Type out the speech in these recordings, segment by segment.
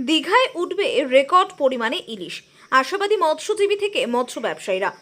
দীঘায় উঠবে রেকর্ড পরিমাণে ইলিশ। আশাবাদী মৎস্যজীবী থেকে মৎস্য ব্যবসায়ীরা।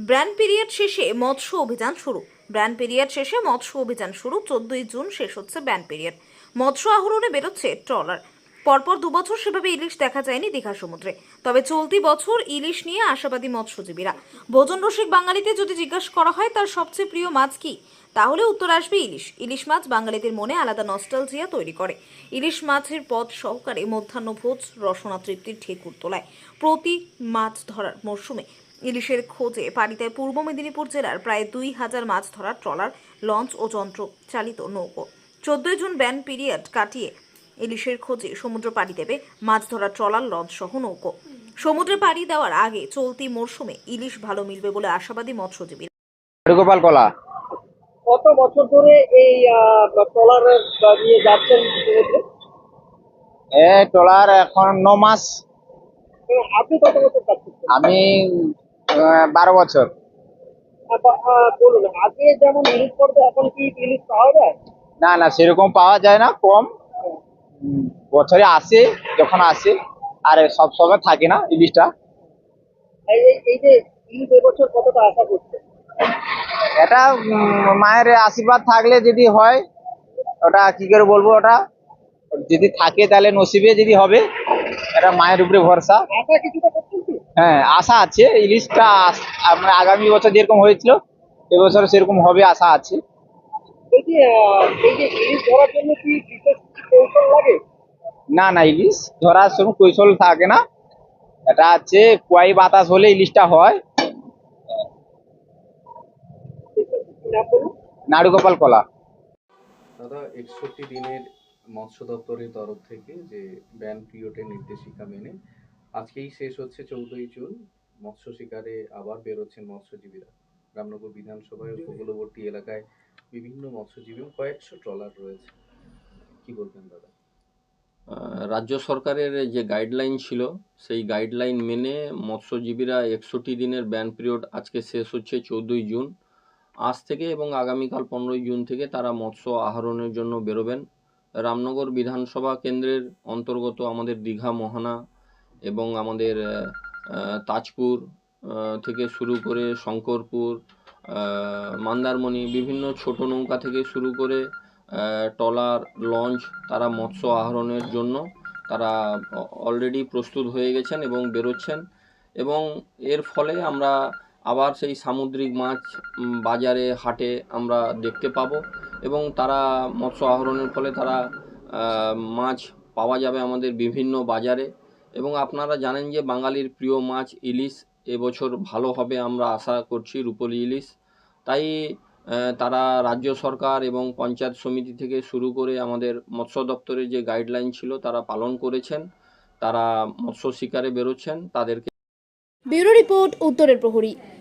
ব্র্যান্ড পিরিয়ড শেষে মৎস্য অভিযান শুরু। ব্র্যান্ড পিরিয়ড শেষে মৎস্য অভিযান শুরু। চোদ্দই জুন শেষ হচ্ছে ব্র্যান্ড পিরিয়ড। মৎস্য আহরণে বেরোচ্ছে ট্রলার। পরপর দুবছর সেভাবে ইলিশ দেখা যায়নি দীঘা সমুদ্রে। তবে চলতি বছর ইলিশ নিয়ে আশাবাদী মৎস্যজীবীরা। ভোজন রসিক বাঙালিতে যদি জিজ্ঞাসা করা হয়, তার সবচেয়ে প্রিয় মাছ কি? তাহলে উত্তর আসবে ইলিশ। ইলিশ মাছ বাঙালিদের মনে আলাদা নস্টালজিয়া তৈরি করে। ইলিশ মাছের পদ সহকারে মধ্যাহ্ন ভোজ, রসনা তৃপ্তির ঠেকুর তোলায়। প্রতি মাছ ধরার মরশুমে ইলিশের খোঁজে দেয় পূর্ব মেদিনীপুর জেলার প্রায় দুই হাজার মাছ ধরার ট্রলার, লঞ্চ ও যন্ত্র চালিত নৌকো। চোদ্দই জুন ব্যান পিরিয়ড কাটিয়ে ইলিশের খোঁজে সমুদ্র পাড়ি দেবে মাছ ধরা ট্রলার লঞ্চ সহ নৌকো। সমুদ্রে পাড়ি দেওয়ার আগে চলতি মরশুমে ইলিশ ভালো মিলবে বলে আশাবাদী মৎস্যজীবী গোপাল কলা। কত বছর ধরে এই ট্রলার নিয়ে যাচ্ছেন এ ট্রলার এখন ন মাস। আপনি কত বছর আমি আহ, বারো বছর। বলুন আগে যেমন ইলিশ পড়তো এখন কি ইলিশ পাওয়া যায়? না না সেরকম পাওয়া যায় না কম। বছরে আসে যখন আসে আর সব সময় থাকে না ইলিশটা। এই এই- এই যে ইলিশ এবছর কতটা আশা করছে এটা মায়ের আশীর্বাদ থাকলে যদি হয় ওটা কি করে বলব ওটা? যদি থাকে তাহলে নসিবে যদি হবে এটা মায়ের উপরে ভরসা। হ্যাঁ আশা আছে ইলিশটা আমরা আগামী বছর যেরকম হয়েছিল এবছর সেরকম হবে আশা আছে। এই যে ইলিশ ধরার জন্য কি বিশেষ কিছু কৌশল লাগে? না না ইলিশ ধরার সময় কৌশল থাকে না। এটা হচ্ছে কুয়াই বাতাস হলে ইলিশটা হয়। নাড়ুগোপাল কলা দাদা একষট্টি দিনের মৎস্য দপ্তরের তরফ থেকে যে ব্যান পিরিয়ডের নির্দেশিকা মেনে আজকেই শেষ হচ্ছে চৌদ্দই জুন। মৎস্য শিকারে আবার বেরোচ্ছেন মৎস্যজীবীরা। রামনগর বিধানসভায় উপকূলবর্তী এলাকায় বিভিন্ন মৎস্যজীবী কয়েকশো ট্রলার রয়েছে। কি বলবেন দাদা? রাজ্য সরকারের যে গাইডলাইন ছিল, সেই গাইডলাইন মেনে মৎস্যজীবীরা একষট্টি দিনের ব্যান পিরিয়ড আজকে শেষ হচ্ছে চৌদ্দই জুন। আজ থেকে এবং আগামীকাল পনেরোই জুন থেকে তারা মৎস্য আহরণের জন্য বেরোবেন। রামনগর বিধানসভা কেন্দ্রের অন্তর্গত আমাদের দীঘা, মোহনা এবং আমাদের তাজপুর থেকে শুরু করে শঙ্করপুর মন্দারমণি, বিভিন্ন ছোট নৌকা থেকে শুরু করে ট্রলার লঞ্চ, তারা মৎস্য আহরণের জন্য তারা অলরেডি প্রস্তুত হয়ে গেছেন এবং বেরোচ্ছেন। এবং এর ফলে আমরা আবার সেই সামুদ্রিক মাছ বাজারে, হাটে আমরা দেখতে পাবো এবং তারা মৎস্য আহরণের ফলে তারা মাছ পাওয়া যাবে আমাদের বিভিন্ন বাজারে। এবং আপনারা জানেন যে বাঙালির প্রিয় মাছ ইলিশ, এবছর ভালো হবে আমরা আশা করছি রূপলি ইলিশ। তাই তারা রাজ্য সরকার এবং পঞ্চায়েত সমিতি থেকে শুরু করে আমাদের মৎস্য দপ্তরের যে গাইডলাইন ছিল, তারা পালন করেছেন। তারা মৎস্য শিকারে বেরোচ্ছেন। তাদেরকে ব্যুরো রিপোর্ট, উত্তরের প্রহরী।